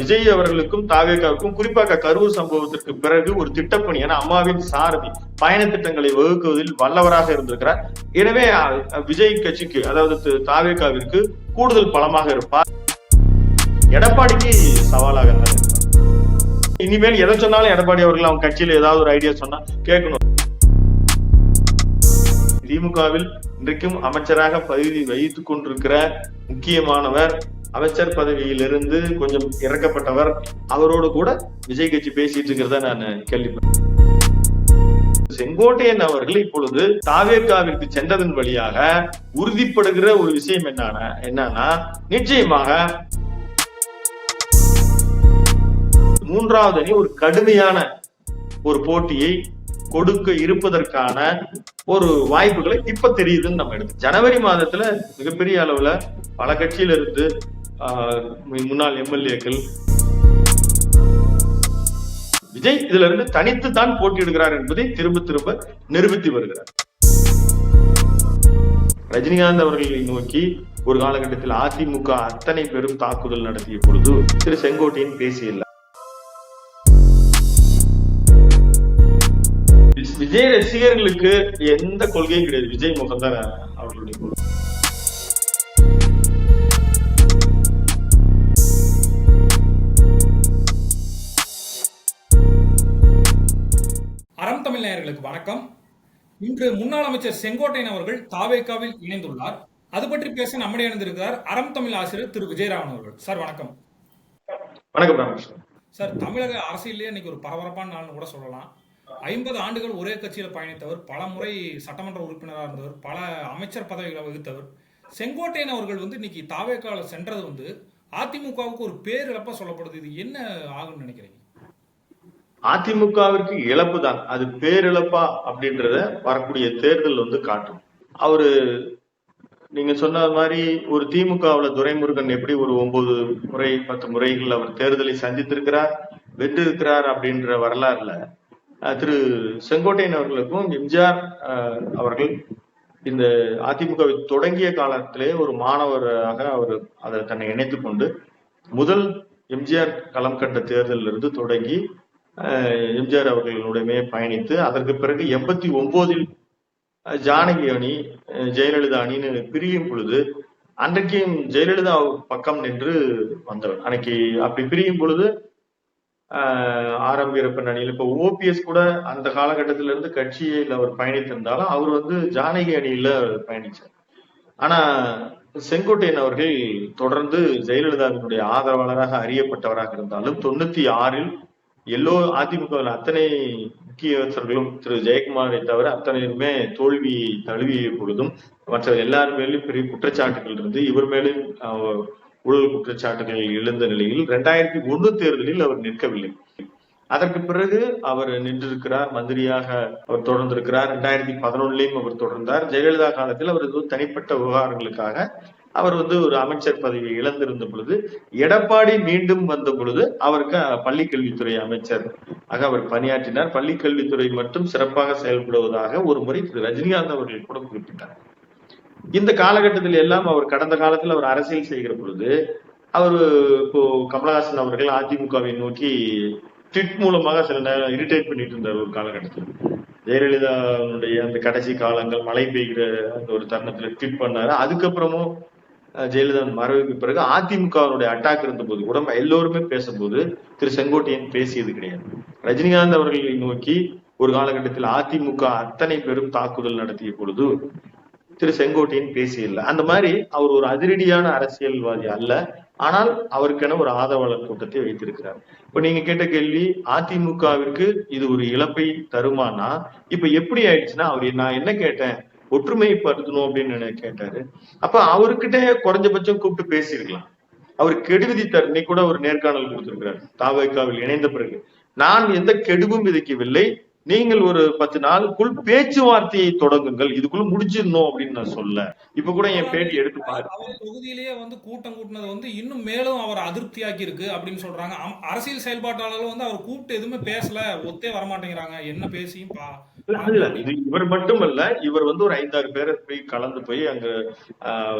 விஜய் அவர்களுக்கும் தாவேகாவுக்கும் குறிப்பாக கரூர் சம்பவத்திற்கு பிறகு ஒரு திட்டப்பணி என அம்மாவின் சாரதி பயண திட்டங்களை வகுக்குவதில் வல்லவராக இருந்திருக்கிறார். எனவே விஜய் கட்சிக்கு அதாவது தாவேகாவிற்கு கூடுதல் பலமாக இருப்பார். எடப்பாடிக்கு சவாலாக தான் இனிமேல் எதை சொன்னாலும் எடப்பாடி அவர்கள் அவங்க கட்சியில ஏதாவது ஒரு ஐடியா சொன்னா கேட்கணும். திமுகவில் இன்றைக்கும் அமைச்சராக பதவி வகித்துக் கொண்டிருக்கிற முக்கியமானவர் அமைச்சர் பதவியிலிருந்து கொஞ்சம் இறக்கப்பட்டவர். அவரோடு கூட விஜய் கட்சி பேசிட்டு இருக்கிறத நான் கேள்விப்பட்டேன். செங்கோட்டையன் அவர்கள் இப்பொழுது தாவேக்காவிற்கு சென்றதன் வழியாக உறுதிப்படுகிற ஒரு விஷயம் என்னன்னா என்னன்னா நிச்சயமாக மூன்றாவது அணி ஒரு கடுமையான ஒரு போட்டியை கொடுக்க இருப்பதற்கான ஒரு வாய்ப்புகளை இப்ப தெரியுதுன்னு நம்ம எடுத்து ஜனவரி மாதத்துல மிகப்பெரிய அளவுல பல கட்சியில இருந்து முன்னாள் எம்எல்ஏக்கள். விஜய் இதுல இருந்து தனித்து தான் போட்டியிடுகிறார் என்பதை திரும்ப திரும்ப நிரூபித்து வருகிறார். ரஜினிகாந்த் அவர்களை நோக்கி ஒரு காலகட்டத்தில் அதிமுக அத்தனை பெரும் தாக்குதல் நடத்திய பொழுது திரு செங்கோட்டையன் பேசியில்லை. விஜய் ரசிகர்களுக்கு எந்த கொள்கையும் கிடையாது. விஜய் முகம் தான் அவர்களுடைய நேயர்களுக்கு வணக்கம். இன்று முன்னாள் அமைச்சர் செங்கோட்டையன் அவர்கள் தாவேக்காவில் இணைந்துள்ளார். அது பற்றி பேச நம்முடைய இணைந்திருக்கிறார் அறம் தமிழ் ஆசிரியர் திரு விஜயராமன் அவர்கள். சார் வணக்கம். வணக்கம் சார் தமிழக அரசியலே இன்னைக்கு ஒரு பரபரப்பான நாள்னு கூட சொல்லலாம். ஐம்பது ஆண்டுகள் ஒரே கட்சியில் பயணித்தவர் பல முறை சட்டமன்ற உறுப்பினராக இருந்தவர் பல அமைச்சர் பதவிகளை வகித்தவர். செங்கோட்டையன் அவர்கள் வந்து இன்னைக்கு தாவேக்கால சென்றது வந்து அதிமுகவுக்கு ஒரு பேரிழப்பா சொல்லப்படுது. இது என்ன ஆகும்னு நினைக்கிறீங்க? அதிமுகவிற்கு இழப்பு தான் அது பேரிழப்பா அப்படின்றத வரக்கூடிய தேர்தல் வந்து காட்டும். அவரு நீங்க சொன்ன மாதிரி ஒரு திமுகவுல துரைமுருகன் எப்படி ஒரு ஒன்பது முறை பத்து முறைகள் அவர் தேர்தலை சந்தித்திருக்கிறார் வென்றிருக்கிறார் அப்படின்ற வரலாறுல திரு செங்கோட்டையன் அவர்களுக்கும் எம்ஜிஆர் அஹ், அவர்கள் இந்த அதிமுகவை தொடங்கிய காலத்திலே ஒரு மாணவராக அவர் அதை தன்னை இணைத்துக் கொண்டு முதல் எம்ஜிஆர் களம் கண்ட தேர்தலில் இருந்து தொடங்கி எம்ஜிஆர் அவர்களுடனே பயணித்து அதற்கு பிறகு எண்பத்தி ஒன்பதில் ஜானகி அணி ஜெயலலிதா அணின்னு பிரியும் பொழுது அன்றைக்கும் ஜெயலலிதா பக்கம் நின்று வந்தவர். அன்னைக்கு அப்படி பிரியும் பொழுது ஆஹ் ஆரம் வீரப்பன் அணியில் இப்ப ஓபிஎஸ் கூட அந்த காலகட்டத்தில இருந்து கட்சியில் அவர் பயணித்திருந்தாலும் அவர் வந்து ஜானகி அணியில பயணிச்சார். ஆனா செங்கோட்டையன் அவர்கள் தொடர்ந்து ஜெயலலிதாவினுடைய ஆதரவாளராக அறியப்பட்டவராக இருந்தாலும் தொண்ணூத்தி ஆறில் எல்லோ அதிமுக அத்தனை முக்கியஸ்தர்களும் திரு ஜெயக்குமாரை தவிர அத்தனையுமே தோல்வி தழுவிய பொழுதும் மற்ற எல்லார் மேலும் பெரிய குற்றச்சாட்டுகள் இருந்து இவர் மேலும் ஊழல் குற்றச்சாட்டுகள் எழுந்த நிலையில் இரண்டாயிரத்தி ஒன்று தேர்தலில் அவர் நிற்கவில்லை. அதற்கு பிறகு அவர் நின்றிருக்கிறார் மந்திரியாக அவர் தொடர்ந்திருக்கிறார். ரெண்டாயிரத்தி பதினொன்னுலயும் அவர் தொடர்ந்தார். ஜெயலலிதா காலத்தில் அவரது தனிப்பட்ட விவகாரங்களுக்காக அவர் வந்து ஒரு அமைச்சர் பதவியை இழந்திருந்த பொழுது எடப்பாடி மீண்டும் வந்த பொழுது அவருக்கு பள்ளி கல்வித்துறை அமைச்சர் ஆக அவர் பணியாற்றினார். பள்ளி கல்வித்துறை மட்டும் சிறப்பாக செயல்படுவதாக ஒரு முறை திரு. ரஜினிகாந்த் அவர்கள் கூட குறிப்பிட்டார். இந்த காலகட்டத்தில் எல்லாம் அவர் கடந்த காலத்தில் அவர் அரசியல் செய்கிற பொழுது அவர் இப்போ கமலஹாசன் அவர்கள் அதிமுகவை நோக்கி ட்விட் மூலமாக சில நேரம் இரிட்டேட் பண்ணிட்டு இருந்தார் ஒரு காலகட்டத்தில். ஜெயலலிதாவுடைய அந்த கடைசி காலங்கள் மழை பெய்கிற அந்த ஒரு தருணத்துல ட்வீட் பண்ணாரு. அதுக்கப்புறமும் ஜெயலலிதா மறைவுக்கு பிறகு அதிமுகவினுடைய அட்டாக் இருந்த போது கூட எல்லோருமே பேசும்போது திரு செங்கோட்டையன் பேசியது கிடையாது. ரஜினிகாந்த் அவர்களை நோக்கி ஒரு காலகட்டத்தில் அதிமுக அத்தனை பெரும் தாக்குதல் நடத்திய பொழுது திரு செங்கோட்டையன் பேசியில்லை அந்த மாதிரி அவர் ஒரு அதிரடியான அரசியல்வாதி அல்ல. ஆனால் அவருக்கென ஒரு ஆதரவாளர் கூட்டத்தை வைத்திருக்கிறார். இப்ப நீங்க கேட்ட கேள்வி அதிமுகவிற்கு இது ஒரு இழப்பை தருமானா? இப்ப எப்படி ஆயிடுச்சுன்னா அவர் நான் என்ன கேட்டேன்? ஒற்றுமைப்படுத்தணும் அப்படின்னு கேட்டாரு. அப்ப அவர்கிட்ட குறைஞ்சபட்சம் கூப்பிட்டு பேசியிருக்கலாம். அவர் கெடு விதித்தார் கூட ஒரு நேர்காணல் கொடுத்திருக்கிறார். தாவைக்காவில் இணைந்த பிறகு. நான் எந்த கெடுவும் விதிக்கவில்லை. நீங்கள் ஒரு பத்து நாளுக்குள் பேச்சுவார்த்தையை தொடங்குங்கள். இதுக்குள்ள முடிச்சிடணும் அப்படின்னு நான் சொல்ல இப்ப கூட என் பேட்டி எடுத்து பாரு. தொகுதியிலேயே வந்து கூட்டம் கூட்டினது வந்து இன்னும் மேலும் அவர் அதிருப்தியாக்கி இருக்கு அப்படின்னு சொல்றாங்க. அரசியல் செயல்பாட்டாளர்கள் வந்து அவர் கூப்பிட்டு எதுவுமே பேசல. ஒத்தே வரமாட்டேங்கிறாங்க. என்ன பேசியும். இது இவர் மட்டுமல்ல இவர் வந்து ஒரு ஐந்தாறு பேரை போய் கலந்து போய் அங்க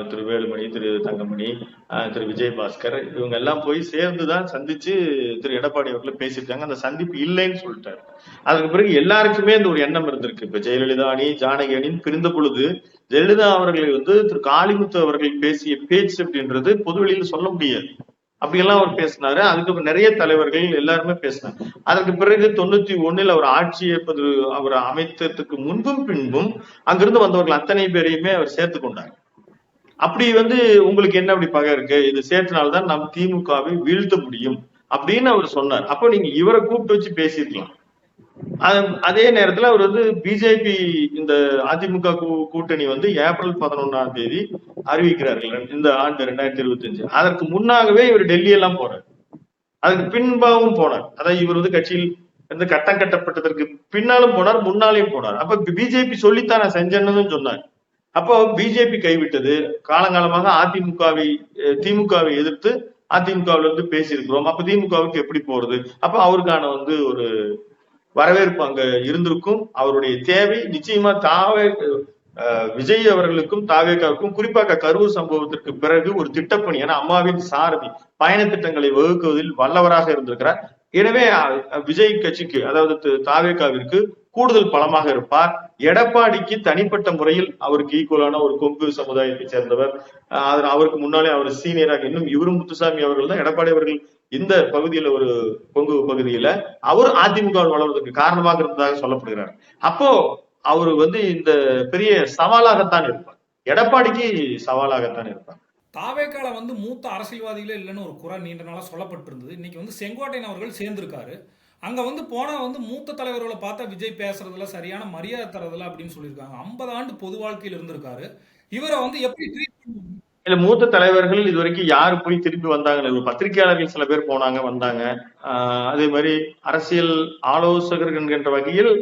திரு வேலுமணி திரு தங்கமணி திரு விஜயபாஸ்கர் இவங்க எல்லாம் போய் சேர்ந்துதான் சந்திச்சு திரு எடப்பாடி அவர்களை பேசியிருக்காங்க. அந்த சந்திப்பு இல்லைன்னு சொல்லிட்டாரு. அதுக்கு பிறகு எல்லாருக்குமே இந்த ஒரு எண்ணம் இருந்திருக்கு. இப்ப ஜெயலலிதா அணி ஜானகி அணின்னு பிரிந்த பொழுது ஜெயலலிதா அவர்களை வந்து திரு காளிமுத்து அவர்கள் பேசிய பேச்சு அப்படின்றது பொதுவெளியில் சொல்ல முடியாது. அப்படியெல்லாம் அவர் பேசினாரு. அதுக்கு நிறைய தலைவர்கள் எல்லாருமே பேசினாங்க. அதற்கு பிறகு தொண்ணூத்தி ஒண்ணுல அவர் ஆட்சி ஏற்பது அவர் அமைத்ததுக்கு முன்பும் பின்பும் அங்கிருந்து வந்தவர்கள் அத்தனை பேரையுமே அவர் சேர்த்து கொண்டார். அப்படி வந்து உங்களுக்கு என்ன அப்படி பகை இருக்கு? இது சேர்த்தனால்தான் நம் திமுகவை வீழ்த்த முடியும் அப்படின்னு அவர் சொன்னார். அப்போ நீங்க இவரை கூப்பிட்டு வச்சு பேசியிருக்கலாம். அதே நேரத்துல அவர் வந்து பிஜேபி இந்த அதிமுக கூட்டணி வந்து ஏப்ரல் பதினொன்னாம் தேதி அறிவிக்கிறார்கள். இந்த ஆண்டு ரெண்டாயிரத்தி இருபத்தி அஞ்சு அதற்கு முன்னாகவே இவர் டெல்லி எல்லாம் போறார். அதுக்கு பின்பாகவும் போனார். அதாவது இவர் வந்து கட்சியில் வந்து கட்டம் கட்டப்பட்டதற்கு பின்னாலும் போனார் முன்னாலையும் போனார். அப்ப பிஜேபி சொல்லித்தான் நான் செஞ்சேன்னு சொன்னார். அப்போ பிஜேபி கைவிட்டது. காலங்காலமாக அதிமுகவை அஹ், திமுகவை எதிர்த்து அதிமுகவுல இருந்து பேசியிருக்கிறோம். அப்ப திமுகவுக்கு எப்படி போறது? அப்ப அவருக்கான வந்து ஒரு வரவேற்பு அங்க இருந்திருக்கும். அவருடைய தேவை நிச்சயமா தாவே அஹ், விஜய் அவர்களுக்கும் தாவேக்காவுக்கும் குறிப்பாக கரூர் சம்பவத்திற்கு பிறகு ஒரு திட்டப்பணி ஏன்னா அம்மாவின் சாரதி பயண திட்டங்களை வகுக்குவதில் வல்லவராக இருந்திருக்கிறார். எனவே விஜய் கட்சிக்கு அதாவது தாவேக்காவிற்கு கூடுதல் பலமாக இருப்பார். எடப்பாடிக்கு தனிப்பட்ட முறையில் அவருக்கு ஈக்குவலான ஒரு கொங்கு சமுதாயத்தை சேர்ந்தவர். அவருக்கு முன்னாலே அவர் சீனியராக இன்னும் இவரும் முத்துசாமி அவர்கள் தான். எடப்பாடி அவர்கள் இந்த பகுதியில ஒரு கொங்கு பகுதியில அவர் அதிமுக வளர்வதற்கு காரணமாக இருந்ததாக சொல்லப்படுகிறார். அப்போ அவர் வந்து இந்த பெரிய சவாலாகத்தான் இருப்பார். எடப்பாடிக்கு சவாலாகத்தான் இருப்பார். தாவேக்கால வந்து மூத்த அரசியல்வாதிகளே இல்லைன்னு ஒரு குறை நீண்ட நாளா சொல்லப்பட்டிருந்தது. இன்னைக்கு வந்து செங்கோட்டையன் அவர்கள் சேர்ந்திருக்காரு. அங்கே வந்து போனால் வந்து மூத்த தலைவர்களை பார்த்தா விஜய் பேசுறதுல சரியான மரியாதை தரதுல அப்படின்னு சொல்லியிருக்காங்க. ஐம்பது ஆண்டு பொது வாழ்க்கையில் இருந்திருக்காரு. இவரை வந்து எப்படி ட்ரீட் இல்ல மூத்த தலைவர்கள் இது வரைக்கும் யாரு போய் திரும்பி வந்தாங்க பத்திரிகையாளர்கள் சில பேர் போனாங்க வந்தாங்க. அதே மாதிரி அரசியல் ஆலோசகர்கள் என்கின்ற வகையில்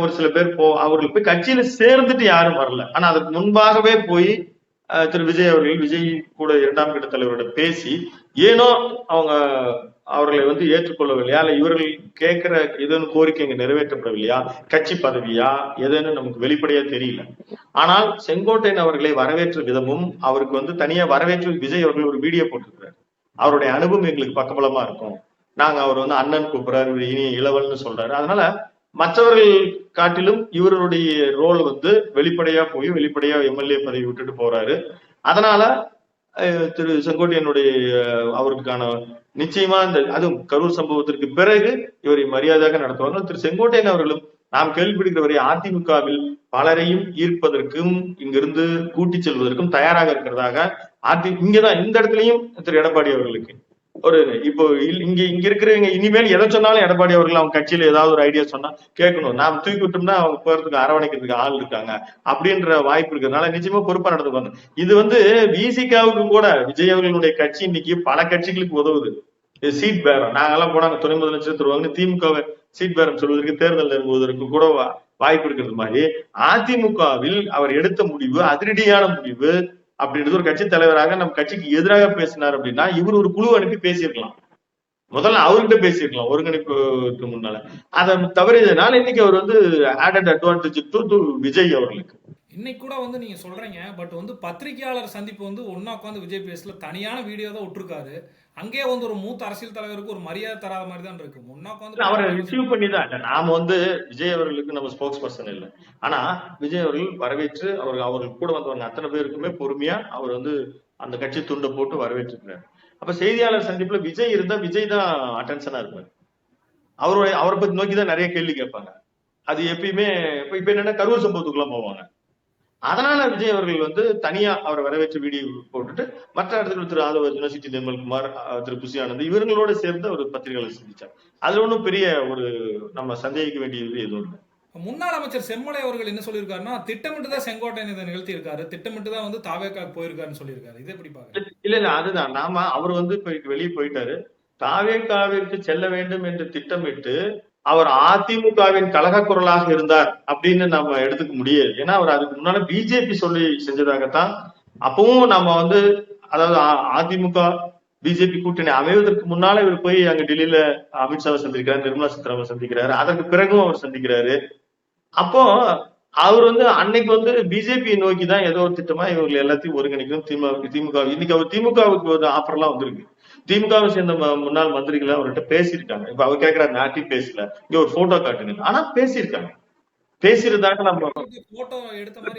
ஒரு சில பேர் போ அவர்கள் போய் கட்சியில சேர்ந்துட்டு யாரும் வரல. ஆனா அதற்கு முன்பாகவே போய் திரு விஜய் அவர்கள் விஜய் கூட இரண்டாம் கட்ட தலைவரோட பேசி ஏனோ அவங்க அவர்களை வந்து ஏற்றுக்கொள்ளவில்லையா? இல்ல இவர்கள் கேட்கிற ஏதேனும் கோரிக்கை இங்க நிறைவேற்றப்படவில்லையா? கட்சி பதவியா? எதுன்னு நமக்கு வெளிப்படையா தெரியல. ஆனால் செங்கோட்டையன் அவர்களை வரவேற்ற விதமும் அவருக்கு வந்து தனியா வரவேற்று விஜய் அவர்கள் ஒரு வீடியோ போட்டிருக்கிறார். அவருடைய அனுபவம் எங்களுக்கு பக்கபலமா இருக்கும். நாங்க அவர் வந்து அண்ணன் கூப்பிடுறாரு இனி இளவல்னு சொல்றாரு. அதனால மற்றவர்கள் காட்டிலும் இவருடைய ரோல் வந்து வெளிப்படையா போய் வெளிப்படையா எம்எல்ஏ பதவி விட்டுட்டு போறாரு. அதனால அஹ், திரு செங்கோட்டையனுடைய அவருக்கான நிச்சயமா இந்த அதுவும் கரூர் சம்பவத்திற்கு பிறகு இவரை மரியாதையாக நடத்துவாங்க திரு செங்கோட்டையன் அவர்களும் நாம் கேள்விப்படுகிற வரை அதிமுகவில் பலரையும் ஈர்ப்பதற்கும் இங்கிருந்து கூட்டிச் செல்வதற்கும் தயாராக இருக்கிறதாக அதி இங்கதான் இந்த இடத்துலயும் திரு எடப்பாடி அவர்களுக்கு. ஒரு இப்போ இங்க இங்க இருக்கிறவங்க இனிமேல் எதை சொன்னாலும் எடப்பாடி அவர்கள் அவங்க கட்சியில ஏதாவது ஒரு ஐடியா சொன்னா கேட்கணும். நாம் தூக்கி விட்டோம்னா அவங்க போறதுக்கு அரவணைக்கிறதுக்கு ஆள் இருக்காங்க. அப்படின்ற வாய்ப்பு இருக்கிறதுனால நிச்சயமா பொறுப்பா நடந்துக்குவாங்க இது வந்து விசிகாவுக்கு கூட விஜய் அவர்களுடைய கட்சி இன்னைக்கு பல கட்சிகளுக்கு உதவுது. சீட் பேரம். நாங்கெல்லாம் போனாங்க துணை முதலமைச்சர் தருவாங்கன்னு திமுக சீட் பேரம் சொல்வதற்கு தேர்தல் நெருங்குவதற்கு கூட வாய்ப்பு இருக்கிறது மாதிரி. அதிமுகவில் அவர் எடுத்த முடிவு அதிரடியான முடிவு அப்படின்றது ஒரு கட்சி தலைவராக நம்ம கட்சிக்கு எதிராக பேசினார் அப்படின்னா இவர் ஒரு குழு அனுப்பி பேசியிருக்கலாம். முதல்ல அவர்கிட்ட பேசியிருக்கலாம் ஒருங்கிணைப்புக்கு முன்னால. அதை தவறியதுனால இன்னைக்கு அவர் வந்து ஆடட் அட்வான்டேஜ் டு விஜய் அவர்களுக்கு. இன்னைக்கு கூட வந்து நீங்க சொல்றீங்க பட் வந்து பத்திரிகையாளர் சந்திப்பு வந்து ஒன்னா உட்காந்து விஜய் பேசல தனியான வீடியோ தான் விட்டுருக்காரு. அங்கேயே வந்து ஒரு மூத்த அரசியல் தலைவருக்கு ஒரு மரியாதை தராத மாதிரி தான் இருக்கு. ஒன்னா இல்ல, அவரை உட்காந்து ரிசீவ் பண்ணி தான் இல்ல. நாம வந்து விஜய் அவர்களுக்கு நம்ம ஸ்போக்ஸ் பர்சன் இல்ல. ஆனா விஜய் அவர்கள் வரவேற்று அவர் அவர்கள் கூட வந்தவங்க அத்தனை பேருக்குமே பொறுமையா அவர் வந்து அந்த கட்சி துண்டை போட்டு வரவேற்றிருக்கிறார். அப்ப செய்தியாளர் சந்திப்புல விஜய் இருந்தா விஜய் தான் அட்டென்ஷனா இருப்பார். அவருடைய அவரை பத்தி நோக்கி தான் நிறைய கேள்வி கேட்பாங்க. அது எப்பயுமே இப்ப இப்ப என்னன்னா கரூர் சம்பவத்துக்குள்ள போவாங்க. அதனால விஜய் அவர்கள் வந்து தனியா அவரை வரவேற்று வீடியோ போட்டுட்டு மற்ற இடத்துல திரு ஆதவ அர்ஜுனா சிட்டி நிர்மல்குமார் திரு புசி ஆனந்த் இவங்களோட சேர்ந்து ஒரு பத்திரிகையாளர் சந்திச்சார். அதுல ஒண்ணும் பெரிய ஒரு நம்ம சந்தேகிக்க வேண்டியது எதுவும் இல்லை. முன்னாள் அமைச்சர் செம்மலை அவர்கள் என்ன சொல்லியிருக்காருன்னா திட்டமிட்டு தான் செங்கோட்டையன் இதை நிகழ்த்தி இருக்காரு திட்டமிட்டு தான் வந்து தாவேக்கா போயிருக்காருன்னு சொல்லியிருக்காரு. இது எப்படி பாக்குறீங்க இல்ல இல்ல அதுதான். நாம அவர் வந்து இப்ப வெளியே போயிட்டாரு. தாவேக்காவிற்கு செல்ல வேண்டும் என்று திட்டமிட்டு அவர் அதிமுகவின் கழக குரலாக இருந்தார் அப்படின்னு நம்ம எடுத்துக்க முடியாது. ஏன்னா அவர் அதுக்கு முன்னால பிஜேபி சொல்லி செஞ்சதாகத்தான் அப்பவும் நம்ம வந்து அதாவது அ- அதிமுக பிஜேபி கூட்டணி அமைவதற்கு முன்னால இவர் போய் அங்க டெல்லியில அமித்ஷாவை சந்திக்கிறார் நிர்மலா சீதாராமன் சந்திக்கிறாரு அதற்கு பிறகும் அவர் சந்திக்கிறாரு. அப்போ அவர் வந்து அன்னைக்கு வந்து பிஜேபி நோக்கி தான் ஏதோ ஒரு திட்டமா இவங்க எல்லாத்தையும் ஒருங்கிணைக்கணும் திமுக திமுக இன்னைக்கு அவர் திமுகவுக்கு ஒரு ஆஃபர் எல்லாம் வந்திருக்கு. திமுகவை சேர்ந்த முன்னாள் மந்திரிகள் அவர்கிட்ட பேசியிருக்காங்க. இப்ப அவர் கேட்கிறாரு நாட்டி பேசல. இங்க ஒரு போட்டோ காட்டுங்க. ஆனா பேசியிருக்காங்க. பேசியிருந்தாங்க நம்ம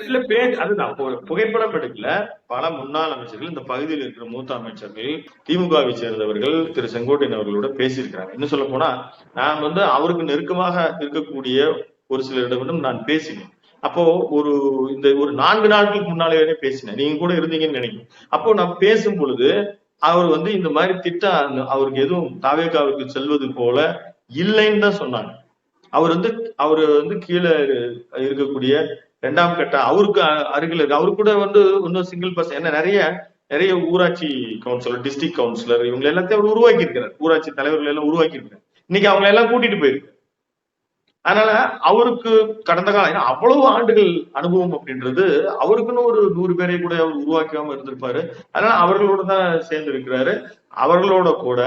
இல்ல பே அதுதான். புகைப்படம் எடுக்கல. பல முன்னாள் அமைச்சர்கள் இந்த பகுதியில் இருக்கிற மூத்த அமைச்சர்கள் திமுகவை சேர்ந்தவர்கள் திரு செங்கோட்டையன் அவர்களோட பேசியிருக்கிறாங்க. இன்னும் சொல்ல போனா நான் வந்து அவருக்கு நெருக்கமாக இருக்கக்கூடிய ஒரு சிலரிடமிடம் நான் பேசினேன். அப்போ ஒரு இந்த ஒரு நான்கு நாட்களுக்கு முன்னாலே பேசினேன். நீங்க கூட இருந்தீங்கன்னு நினைக்கிறேன். அப்போ நான் பேசும் பொழுது அவர் வந்து இந்த மாதிரி திட்டம் அவருக்கு எதுவும் தாவேக்காவுக்கு செல்வது போல இல்லைன்னு தான் சொன்னாங்க. அவர் வந்து அவர் வந்து கீழே இருக்கக்கூடிய இரண்டாம் கட்ட அவருக்கு அ- அருகில் இருக்கு. அவரு கூட வந்து இன்னும் சிங்கிள் பர்சன் என்ன நிறைய நிறைய ஊராட்சி கவுன்சிலர் டிஸ்ட்ரிக்ட் கவுன்சிலர் இவங்க எல்லாத்தையும் அவர் உருவாக்கி இருக்கிறார் ஊராட்சி தலைவர்கள் எல்லாம் உருவாக்கி இருக்கிறார் இன்னைக்கு அவங்களை எல்லாம் கூட்டிட்டு போயிருக்கு அதனால அவருக்கு கடந்த காலம் ஏன்னா அவ்வளவு ஆண்டுகள் அனுபவம் அப்படின்றது அவருக்குன்னு ஒரு நூறு பேரை கூட அவர் உருவாக்காம இருந்திருப்பாரு. அதனால அவர்களோட தான் சேர்ந்து இருக்கிறாரு. அவர்களோட கூட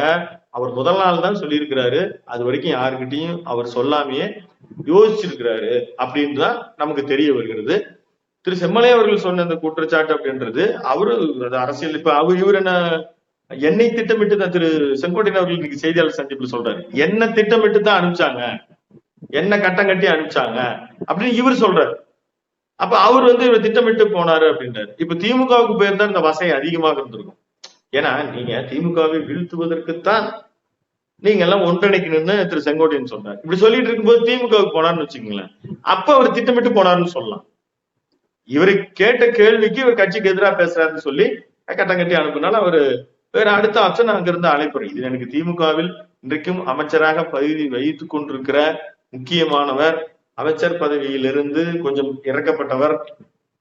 அவர் முதல் நாள் தான் சொல்லியிருக்கிறாரு. அது வரைக்கும் யாருக்கிட்டையும் அவர் சொல்லாமையே யோசிச்சிருக்கிறாரு அப்படின்னு தான் நமக்கு தெரிய வருகிறது. திரு செம்மலை அவர்கள் சொன்ன இந்த குற்றச்சாட்டு அப்படின்றது அவரு அது அரசியல் இப்ப அவர் இவர் என்ன என்னை திட்டமிட்டு தான் திரு செங்கோட்டையன் அவர்கள் இன்னைக்கு செய்தியாளர் சந்திப்புல சொல்றாரு. என்ன திட்டமிட்டு தான் அனுப்பிச்சாங்க. என்ன கட்டம் கட்டி அனுப்பிச்சாங்க அப்படின்னு இவர் சொல்றாரு. அப்ப அவர் வந்து இவர் திட்டமிட்டு போனாரு அப்படின்றாரு. இப்ப திமுகவுக்கு போயிருந்தா இந்த வசை அதிகமாக இருந்திருக்கும். ஏன்னா நீங்க திமுகவை வீழ்த்துவதற்குத்தான் நீங்க எல்லாம் ஒன்றிணைக்கணும்னு திரு செங்கோட்டையன் சொன்னார் இப்படி சொல்லிட்டு இருக்கும்போது திமுகவுக்கு போனார்னு வச்சுக்கோங்களேன். அப்ப அவர் திட்டமிட்டு போனாருன்னு சொல்லலாம். இவரு கேட்ட கேள்விக்கு இவர் கட்சிக்கு எதிராக பேசுறாருன்னு சொல்லி கட்டம் கட்டி அனுப்புனால அவரு வேற அடுத்த ஆப்ஷன் அங்க இருந்து அழைப்புறேன் இது எனக்கு திமுகவில் இன்றைக்கும் அமைச்சராக பதவி வைத்துக் கொண்டிருக்கிற முக்கியமானவர். அமைச்சர் பதவியிலிருந்து கொஞ்சம் இறக்கப்பட்டவர்.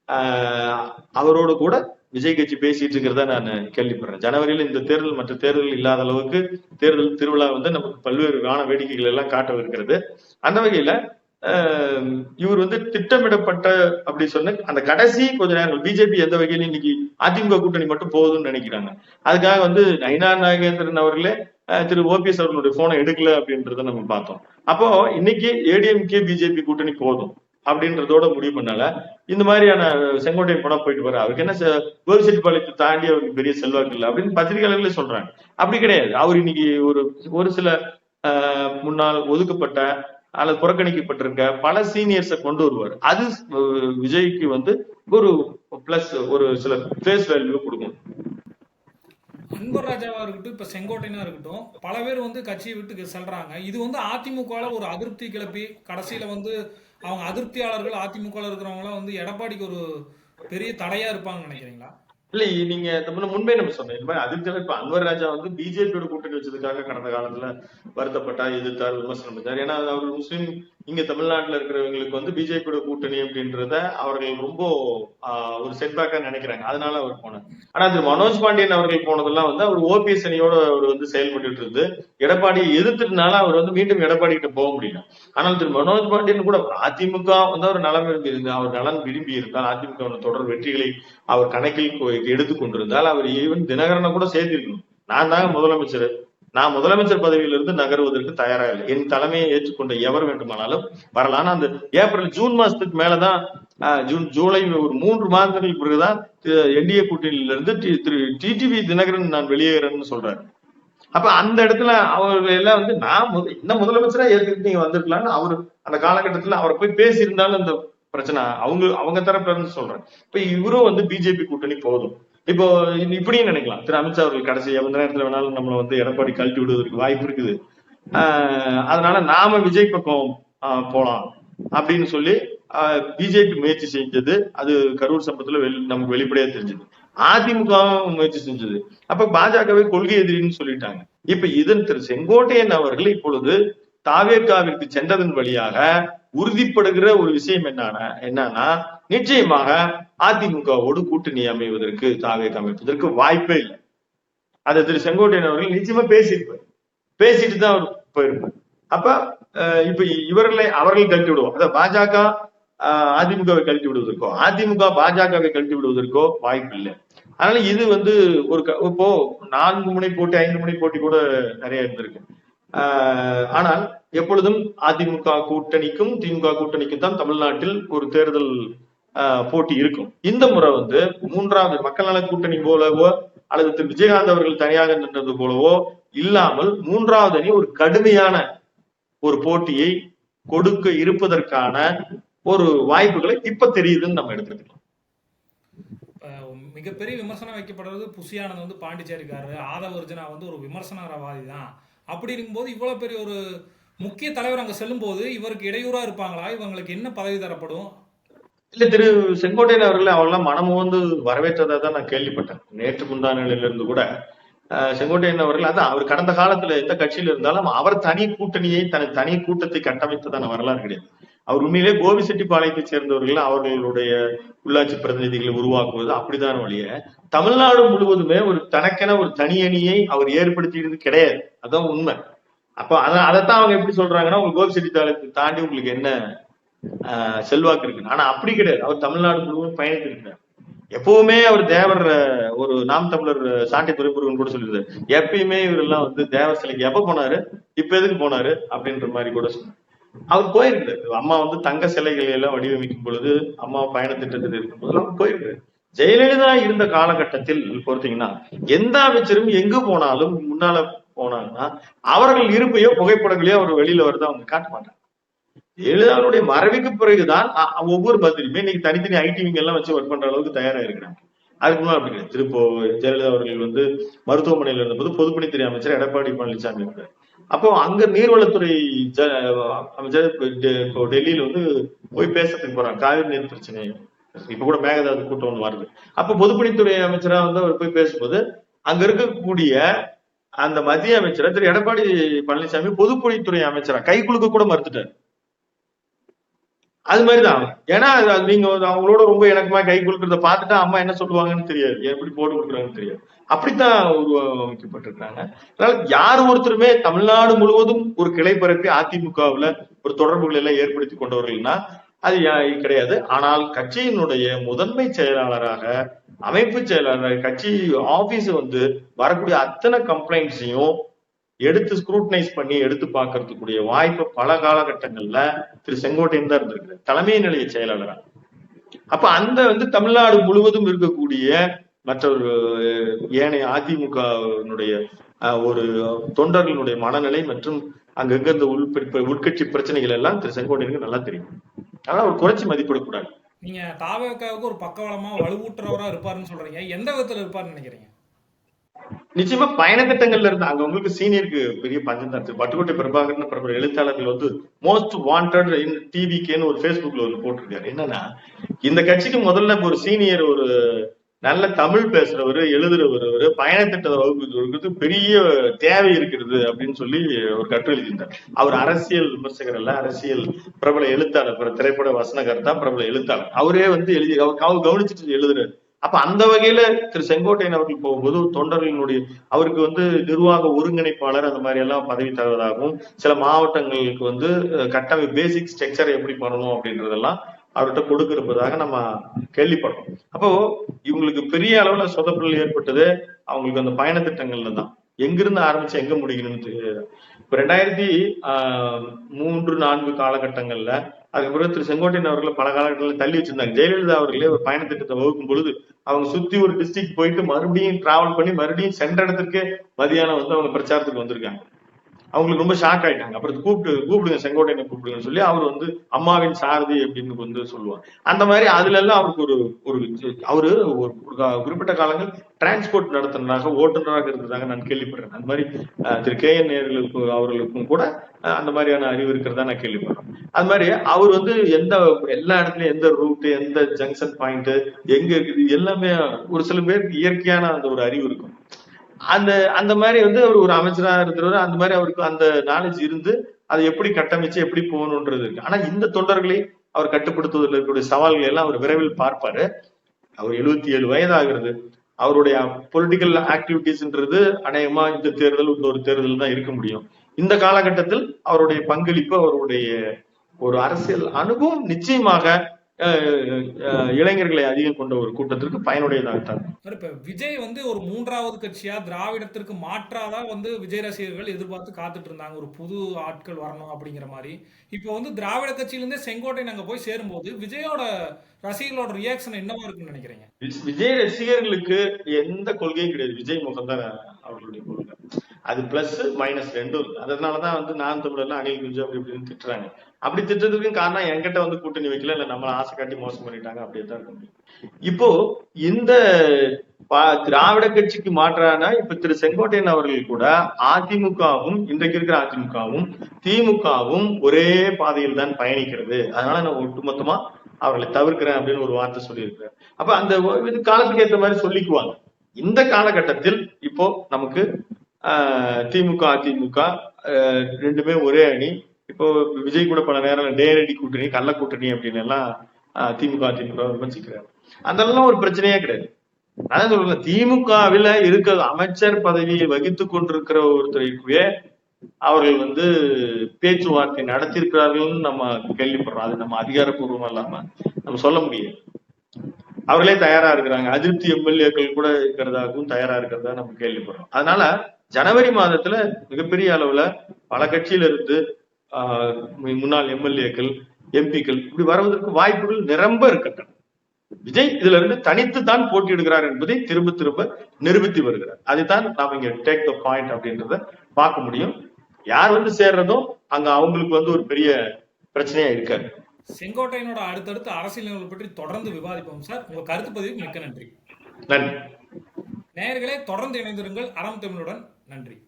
ஆஹ் அவரோடு கூட விஜய் கட்சி பேசிட்டு இருக்கிறத நான் கேள்விப்படுறேன். ஜனவரியில இந்த தேர்தல் மற்ற தேர்தல் இல்லாத அளவுக்கு தேர்தல் திருவிழா வந்து நமக்கு பல்வேறு வான வேடிக்கைகள் எல்லாம் காட்டவிருக்கிறது. அந்த வகையில ஆஹ் இவர் வந்து திட்டமிடப்பட்ட அப்படி சொன்ன அந்த கடைசி கொஞ்ச நேரம் பிஜேபி எந்த வகையிலும் இன்னைக்கு அதிமுக கூட்டணி மட்டும் போகுதுன்னு நினைக்கிறாங்க. அதுக்காக வந்து நயினா நாகேந்திரன் அவர்களே திரு ஓபிஎஸ் அவர்களுடைய போனை எடுக்கல அப்படின்றத நம்ம பார்த்தோம். அப்போ இன்னைக்கு ஏடிஎம்கே பிஜேபி கூட்டணி போதும் அப்படின்றதோட முடிவு பண்ணால. இந்த மாதிரியான செங்கோட்டையன் படம் போயிட்டு வர. அவருக்கு என்ன செ- கோபிச்செட்டிப்பாளையத்தை தாண்டி அவருக்கு பெரிய செல்வாக்கு இல்லை அப்படின்னு பத்திரிகையாளர்களே சொல்றாங்க. அப்படி கிடையாது. அவர் இன்னைக்கு ஒரு ஒரு சில ஆஹ், முன்னாள் ஒதுக்கப்பட்ட அல்லது புறக்கணிக்கப்பட்டிருக்க பல சீனியர்ஸை கொண்டு வருவார். அது விஜய்க்கு வந்து ஒரு பிளஸ் ஒரு சில ஃபேஸ் வேல்யூ கொடுக்கும். அன்பர் ராஜாவா இருக்கட்டும் இப்ப செங்கோட்டைனா இருக்கட்டும் பல பேர் வந்து கட்சியை விட்டு செல்றாங்க. இது வந்து அதிமுகல ஒரு அதிருப்தி கிளப்பி கடைசியில வந்து அவங்க அதிருப்தியாளர்கள் அதிமுக இருக்கிறவங்க வந்து எடப்பாடிக்கு ஒரு பெரிய தடையா இருப்பாங்கன்னு நினைக்கிறீங்களா? இல்ல நீங்க முன்பே நம்ம சொன்னேன் இந்த மாதிரி இப்ப அன்வர் ராஜா வந்து பிஜேபியோட கூட்டணி வச்சதுக்காக கடந்த காலத்துல வருத்தப்பட்டார் எதிர்த்தார் விமர்சனம் பண்ணார். ஏன்னா அது அவர் முஸ்லீம் இங்க தமிழ்நாட்டுல இருக்கிறவங்களுக்கு வந்து பிஜேபியோட கூட்டணி அப்படின்றத அவர்கள் ரொம்ப ஒரு செட்பேக்கா நினைக்கிறாங்க. அதனால அவர் போனார். ஆனா திரு மனோஜ் பாண்டியன் அவர்கள் போனதெல்லாம் வந்து அவர் ஓபிஎஸ் அணியோட அவர் வந்து செயல்பட்டு இருந்து எடப்பாடியை எதிர்த்ததுனால அவர் வந்து மீண்டும் எடப்பாடி கிட்ட போக முடியல. ஆனால் திரு மனோஜ் பாண்டியன் கூட அதிமுக வந்து அவர் நலம் விரும்பி இருந்தார் அவர் நலன் விரும்பி இருந்தால் அதிமுக தொடர் வெற்றிகளை அவர் கணக்கில் எடுத்துக்கொண்டிருந்தால் கொண்டிருந்தால் அவர் ஈவன் தினகரனை கூட சேர்த்திருக்கணும். நான் தாங்க முதலமைச்சர். நான் முதலமைச்சர் பதவியிலிருந்து நகருவதற்கு தயாரா இல்லை. என் தலைமையை ஏற்றுக்கொண்ட எவர் வேண்டுமானாலும் வரலாம். ஆனா அந்த ஏப்ரல் ஜூன் மாசத்துக்கு மேலதான் ஆஹ், ஜூன் ஜூலை ஒரு மூன்று மாதங்களுக்கு பிறகுதான் என்டிஏ கூட்டணியில இருந்து டி- திரு டிடிவி தினகரன் நான் வெளியேறேன்னு சொல்றாரு. அப்ப அந்த இடத்துல அவர்கள் எல்லாம் வந்து நான் முத- என்ன முதலமைச்சரா ஏற்கனவே நீங்க வந்திருக்கலாம்னு அவரு அந்த காலகட்டத்துல அவரை போய் பேசியிருந்தாலும் இந்த பிரச்சனை அவங்க அவங்க தரப்புல இருந்து சொல்றேன். இப்ப இவரும் வந்து பிஜேபி கூட்டணி போதும். இப்போ இப்படியும் நினைக்கலாம். திரு அமித்ஷா அவர்கள் கடைசி எந்த நேரத்துல வேணாலும் நம்மள வந்து எடப்பாடி கழட்டி விடுவதற்கு வாய்ப்பு இருக்குது. ஆஹ் அதனால நாம விஜய் பக்கம் ஆஹ் போலாம் அப்படின்னு சொல்லி பிஜேபி முயற்சி செஞ்சது. அது கரூர் சம்பவத்துல வெளி நமக்கு வெளிப்படையா தெரிஞ்சது. அதிமுக முயற்சி செஞ்சது. அப்ப பாஜகவை கொள்கை எதிரின்னு சொல்லிட்டாங்க. இப்ப இதன் திரு செங்கோட்டையன் அவர்கள் இப்பொழுது தாவேக்காவிற்கு சென்றதன் வழியாக உறுதிப்படுகிற ஒரு விஷயம் என்னன்னா என்னன்னா நிச்சயமாக அதிமுகவோடு கூட்டணி அமைவதற்கு தாவேக்கா அமைப்பதற்கு வாய்ப்பே இல்லை. அதை திரு செங்கோட்டையன் அவர்கள் நிச்சயமா பேசியிருப்பார். பேசிட்டு தான் அவர் போயிருப்பார். அப்ப அஹ், இப்ப இவர்களை அவர்கள் கழட்டி விடுவோம். அதாவது பாஜக அதிமுகவை கழட்டி விடுவதற்கோ அதிமுக பாஜகவை கழட்டி விடுவதற்கோ வாய்ப்பு இல்லை. அதனால இது வந்து ஒரு க- இப்போ நான்கு முனை போட்டி ஐந்து முனை போட்டி கூட நிறைய இருந்திருக்கு. ஆஹ் ஆனால் எப்பொழுதும் அதிமுக கூட்டணிக்கும் திமுக கூட்டணிக்கும் தான் தமிழ்நாட்டில் ஒரு தேர்தல் போட்டி இருக்கும். இந்த முறை வந்து மூன்றாவது மக்கள் நல கூட்டணி போலவோ அல்லது திரு. விஜயகாந்த் அவர்கள் தனியாக நின்றது போலவோ இல்லாமல் மூன்றாவது அணி ஒரு கடுமையான ஒரு போட்டியை கொடுக்க இருப்பதற்கான ஒரு வாய்ப்புகளை இப்ப தெரியுதுன்னு நம்ம எடுத்துக்கலாம் மிகப்பெரிய விமர்சனம் வைக்கப்படுறது புசியானது வந்து பாண்டிச்சேரிக்காரரு ஆதவர்ஜனா வந்து ஒரு விமர்சனவாதி தான் அப்படி இருக்கும்போது இவ்வளவு பெரிய ஒரு முக்கிய தலைவர் அங்க செல்லும் போது இவருக்கு இடையூறா இருப்பாங்களா? இவங்களுக்கு என்ன பதவி தரப்படும்? இல்ல திரு செங்கோட்டையன் அவர்கள் அவரெல்லாம் மனமும் வந்து வரவேற்றதா தான் நான் கேள்விப்பட்டேன். நேற்று முந்தானில இருந்து கூட செங்கோட்டையன் அவர்கள் அதான் அவர் கடந்த காலத்துல எந்த கட்சியில இருந்தாலும் அவர் தனி கூட்டணியை தனது தனி கூட்டத்தை கட்டமைத்ததான வரலாறு கிடையாது. அவர் உண்மையிலே கோபிசெட்டிப்பாளையத்தை சேர்ந்தவர்கள் அவர்களுடைய உள்ளாட்சி பிரதிநிதிகளை உருவாக்குவது அப்படிதான் வழிய தமிழ்நாடு முழுவதுமே ஒரு தனக்கென ஒரு தனி அணியை அவர் ஏற்படுத்தியது கிடையாது. அதான் உண்மை. அப்போ அத அதைத்தான் அவங்க எப்படி சொல்றாங்கன்னா உங்களுக்கு கோபிசெட்டிப்பாளையத்தை தாண்டி உங்களுக்கு என்ன செல்வாக்கு இருக்கு. ஆனா அப்படி கிடையாது. அவர் தமிழ்நாடு முழுவதும் பயணித்திருக்கிறார். எப்பவுமே அவர் தேவர் ஒரு நாம் தமிழர் சாண்டி துறைமுருகன் கூட சொல்லியிருந்தாரு. எப்பயுமே இவர் எல்லாம் வந்து தேவர் சிலைக்கு எப்ப போனாரு? இப்ப எதுக்கு போனாரு? அப்படின்ற மாதிரி கூட சொன்னார். அவர் போயிருக்காரு அம்மா வந்து தங்க சிலைகளை எல்லாம் வடிவமைக்கும் பொழுது அம்மா பயண திட்டத்தில் இருக்கும் போது அவர் போயிருக்காரு ஜெயலலிதா இருந்த காலகட்டத்தில் பொறுத்தீங்கன்னா எந்த அமைச்சரும் எங்க போனாலும் முன்னால போனாங்கன்னா அவர்கள் இருப்பையோ புகைப்படங்களையோ அவர் வெளியில வருது அவங்க காட்ட மாட்டாங்க. எழுதாருடைய மறைவுக்கு பிறகுதான் ஒவ்வொரு பத்திரிகையுமே இன்னைக்கு தனித்தனி ஐடி எல்லாம் வச்சு ஒர்க் பண்ற அளவுக்கு தயாரா இருக்கிறாங்க. அதுக்கு முன்னாடி அப்படி கிடையாது. திருப்போ ஜெயலலிதா அவர்கள் வந்து மருத்துவமனையில் இருந்தபோது பொதுப்பணித்துறை அமைச்சர் எடப்பாடி பழனிசாமி இருந்தார். அப்போ அங்க நீர்வளத்துறை ஜ- அமைச்சர் இப்போ டெல்லியில வந்து போய் பேசுறதுக்கு போறாங்க. காவிரி நீர் பிரச்சனை. இப்ப கூட மேகதாது கூட்டம் ஒன்று வருது. அப்ப பொதுப்பணித்துறை அமைச்சரா வந்து அவர் போய் பேசும்போது அங்க இருக்கக்கூடிய அந்த மத்திய அமைச்சரை திரு எடப்பாடி பழனிசாமி பொதுப்பணித்துறை அமைச்சரா கை குலுக்க கூட மறுத்துட்டார். அது மாதிரிதான். ஏன்னா அது- நீங்க வந்து அவங்களோட ரொம்ப இணக்கமா கை கொடுக்கறத பார்த்துட்டா அம்மா என்ன சொல்லுவாங்கன்னு தெரியாது. எப்படி போட்டு கொடுக்குறாங்கன்னு தெரியாது. அப்படித்தான் உருவமைக்கப்பட்டிருக்காங்க அதனால யார் ஒருத்தருமே தமிழ்நாடு முழுவதும் ஒரு கிளை பரப்பி அதிமுகவுல ஒரு தொடர்புகளை எல்லாம் ஏற்படுத்தி கொண்டவர்கள்னா அது யா- கிடையாது. ஆனால் கட்சியினுடைய முதன்மை செயலாளராக அமைப்பு செயலாளர் கட்சி ஆபீஸ் வந்து வரக்கூடிய அத்தனை கம்ப்ளைண்ட்ஸையும் எடுத்து ஸ்க்ரூட்டனைஸ் பண்ணி எடுத்து பார்க்கறதுக்குரிய வாய்ப்பு பல காலகட்டங்கள்ல திரு செங்கோட்டையன் தான் இருந்திருக்கு தலைமை நிலைய செயலாளரா. அப்ப அந்த வந்து தமிழ்நாடு முழுவதும் இருக்கக்கூடிய மற்ற ஒரு ஏனைய அதிமுகனுடைய ஒரு தொண்டர்களுடைய மனநிலை மற்றும் அங்கங்க இந்த உள் உட்கட்சி பிரச்சனைகள் எல்லாம் திரு செங்கோட்டையனுக்கு நல்லா தெரியும். அதனால அவர் குறைச்சி மதிப்பிடக்கூடாது. நீங்க தாவேக்காவுக்கு ஒரு பக்கவளமா வலுவூட்டுறவரா இருப்பாருன்னு சொல்றீங்க. எந்த விதத்துல இருப்பாருன்னு நினைக்கிறீங்க? நிச்சயமா பயண திட்டங்கள்ல இருந்து அங்க உங்களுக்கு சீனியருக்கு பெரிய பஞ்சம் தான். இருக்கு பட்டுக்கோட்டை பிரபாகரன் பிரபல எழுத்தாளர்கள் வந்து மோஸ்ட் வாண்டட் இன் டிவிக்கேன்னு ஒரு ஃபேஸ்புக்ல ஒரு போட்டிருக்காரு. என்னன்னா இந்த கட்சிக்கு முதல்ல ஒரு சீனியர் ஒரு நல்ல தமிழ் பேசுறவரு எழுதுறவர் பயண திட்டத்தை வகுக்கிறதுக்கு பெரிய தேவை இருக்கிறது அப்படின்னு சொல்லி ஒரு கட்டுரை எழுதியிருந்தார். அவர் அரசியல் விமர்சகர் அல்ல அரசியல் பிரபல எழுத்தாளர் திரைப்பட திரைப்பட தான் பிரபல எழுத்தாளர். அவரே வந்து எழுதி அவர் கவனிச்சுட்டு எழுதுறாரு. அப்ப அந்த வகையில திரு செங்கோட்டையன் அவர்கள் போகும்போது தொண்டர்களினுடைய அவருக்கு வந்து நிர்வாக ஒருங்கிணைப்பாளர் அந்த மாதிரி எல்லாம் பதவி தருவதாகவும் சில மாவட்டங்களுக்கு வந்து அஹ், கட்டமை பேசிக் ஸ்ட்ரக்சர் எப்படி பண்ணணும் அப்படின்றதெல்லாம் அவர்கிட்ட கொடுக்கிருப்பதாக நம்ம கேள்விப்படுறோம் அப்போ இவங்களுக்கு பெரிய அளவுல சொதப்பல் ஏற்பட்டது அவங்களுக்கு அந்த பயண திட்டங்கள்ல தான். எங்கிருந்து ஆரம்பிச்சு எங்க முடியணும்னு இப்ப ரெண்டாயிரத்தி ஆஹ், மூன்று நான்கு காலகட்டங்கள்ல அதுக்கு பிறகு திரு செங்கோட்டையன் அவர்களை பல காலகட்டங்களில் தள்ளி வச்சிருந்தாங்க. ஜெயலலிதா அவர்களே ஒரு பயண திட்டத்தை வகுக்கும் பொழுது அவங்க சுத்தி ஒரு டிஸ்ட்ரிக்ட் போயிட்டு மறுபடியும் டிராவல் பண்ணி மறுபடியும் சென்ற இடத்துக்கு மதியானம் வந்து அவங்க பிரச்சாரத்துக்கு வந்திருக்காங்க. அவங்களுக்கு ரொம்ப ஷாக் ஆயிட்டாங்க. அப்புறம் கூப்பிட்டு கூப்பிடுங்க செங்கோட்டையனை கூப்பிடுங்கன்னு சொல்லி அவர் வந்து அம்மாவின் சாரதி அப்படின்னு வந்து சொல்லுவார். அந்த மாதிரி அதுல எல்லாம் அவருக்கு ஒரு ஒரு அவரு ஒரு குறிப்பிட்ட காலங்கள் டிரான்ஸ்போர்ட் நடத்துனராக ஓட்டுநராக இருந்ததாக நான் கேள்விப்படுறேன். அந்த மாதிரி திரு கே என் நேர்களுக்கு அவர்களுக்கும் கூட அந்த மாதிரியான அறிவு இருக்கிறதா நான் கேள்விப்படுறேன். அது மாதிரி அவர் வந்து எந்த எல்லா இடத்துலயும் எந்த ரூட் எந்த ஜங்ஷன் பாயிண்ட் எங்க இருக்குது எல்லாமே ஒரு சில பேருக்கு இயற்கையான அந்த ஒரு அறிவு இருக்கும். அந்த அந்த மாதிரி வந்து அவர் ஒரு அமைச்சராக இருக்கிறவர் அந்த மாதிரி அவருக்கு அந்த நாலேஜ் இருந்து அதை எப்படி கட்டமைச்சு எப்படி போகணுன்றது இருக்கு. ஆனா இந்த தொண்டர்களை அவர் கட்டுப்படுத்துவதில் இருக்கக்கூடிய சவால்களை எல்லாம் அவர் விரைவில் பார்ப்பாரு. அவர் எழுபத்தி ஏழு வயதாகிறது. அவருடைய பொலிட்டிக்கல் ஆக்டிவிட்டிஸ்ன்றது அநேகமா இந்த தேர்தல் இன்னொரு தேர்தல் தான் இருக்க முடியும். இந்த காலகட்டத்தில் அவருடைய பங்களிப்பு அவருடைய ஒரு அரசியல் அனுபவம் நிச்சயமாக இளைஞர்களை அதிகம் கொண்ட ஒரு கூட்டத்திற்கு பயனுடையதாகத்தான் இப்ப விஜய் வந்து ஒரு மூன்றாவது கட்சியா திராவிடத்திற்கு மாற்றாதான் வந்து விஜய் ரசிகர்கள் எதிர்பார்த்து காத்துட்டு இருந்தாங்க. ஒரு புது ஆட்கள் வரணும் அப்படிங்கிற மாதிரி. இப்போ வந்து திராவிட கட்சியிலிருந்தே செங்கோட்டையன் அங்க போய் சேரும்போது விஜயோட ரசிகர்களோட ரியாக்ஷன் என்னவா இருக்குன்னு நினைக்கிறீங்க? விஜய் ரசிகர்களுக்கு எந்த கொள்கையும் கிடையாது. விஜய் முகம் தான் அவர்களுடைய கொள்கை. அது பிளஸ் மைனஸ் ரெண்டும் இருக்கு. அதனாலதான் வந்து நான் தமிழர்லாம் அணில் குஞ்சு அப்படி இப்படின்னு திட்டுறாங்க. அப்படி திட்டத்துக்கும் காரணம் என்கிட்ட வந்து கூட்டணி வைக்கல இல்ல நம்மள ஆசை காட்டி மோசம் பண்ணிட்டாங்க அப்படியே தான் இருக்க முடியும். இப்போ இந்த பா- திராவிட கட்சிக்கு மாற்றான இப்ப திரு செங்கோட்டையன் அவர்கள் கூட அதிமுகவும் இன்றைக்கு இருக்கிற அதிமுகவும் திமுகவும் ஒரே பாதையில் தான் பயணிக்கிறது. அதனால நான் ஒட்டுமொத்தமா அவர்களை தவிர்க்கிறேன் அப்படின்னு ஒரு வார்த்தை சொல்லியிருக்கிறேன் அப்ப அந்த இது காலத்துக்கு ஏற்ற மாதிரி சொல்லிக்குவாங்க. இந்த காலகட்டத்தில் இப்போ நமக்கு திமுக அதிமுக ஆஹ், ரெண்டுமே ஒரே அணி. இப்போ விஜய் கூட பல நேரம் நேரடி கூட்டணி கள்ள கூட்டணி அப்படின்னு எல்லாம் திமுக அதிமுக விமர்சிக்கிறாரு அதெல்லாம் ஒரு பிரச்சனையே கிடையாது. அதான் சொல்றேன் திமுகவில இருக்க அமைச்சர் பதவியை வகித்து கொண்டிருக்கிற ஒருத்தருக்குவே அவர்கள் வந்து பேச்சுவார்த்தை நடத்தியிருக்கிறார்கள்னு நம்ம கேள்விப்படுறோம். அது நம்ம அதிகாரப்பூர்வம் இல்லாம நம்ம சொல்ல முடியாது. அவர்களே தயாரா இருக்கிறாங்க. அதிருப்தி எம்எல்ஏக்கள் கூட இருக்கிறதாகவும் தயாரா இருக்கிறதா நம்ம கேள்விப்படுறோம். அதனால ஜனவரி மாதத்துல மிகப்பெரிய அளவுல பல கட்சியில இருந்து முன்னாள் எம்எல்ஏக்கள் எம்பிக்கள் இப்படி வருவதற்கு வாய்ப்புகள் நிரம்ப இருக்கின்றன விஜய் இதுல இருந்து தனித்து தான் போட்டியிடுகிறார் என்பதை திரும்ப திரும்ப நிரூபித்து வருகிறார். அதுதான் நாம இங்க டேக் த பாயிண்ட் அப்படின்றத பார்க்க முடியும். யார் வந்து சேர்றதோ அங்க அவங்களுக்கு வந்து ஒரு பெரிய பிரச்சனையா இருக்காது. செங்கோட்டையனோட அடுத்தடுத்த அரசியல் பற்றி தொடர்ந்து விவாதிப்போம் சார். உங்க கருத்து பதிவுக்கு மிக்க நன்றி. நன்றி. நேயர்களே தொடர்ந்து இணைந்திருங்கள். அறம் தமிழுடன் நன்றி.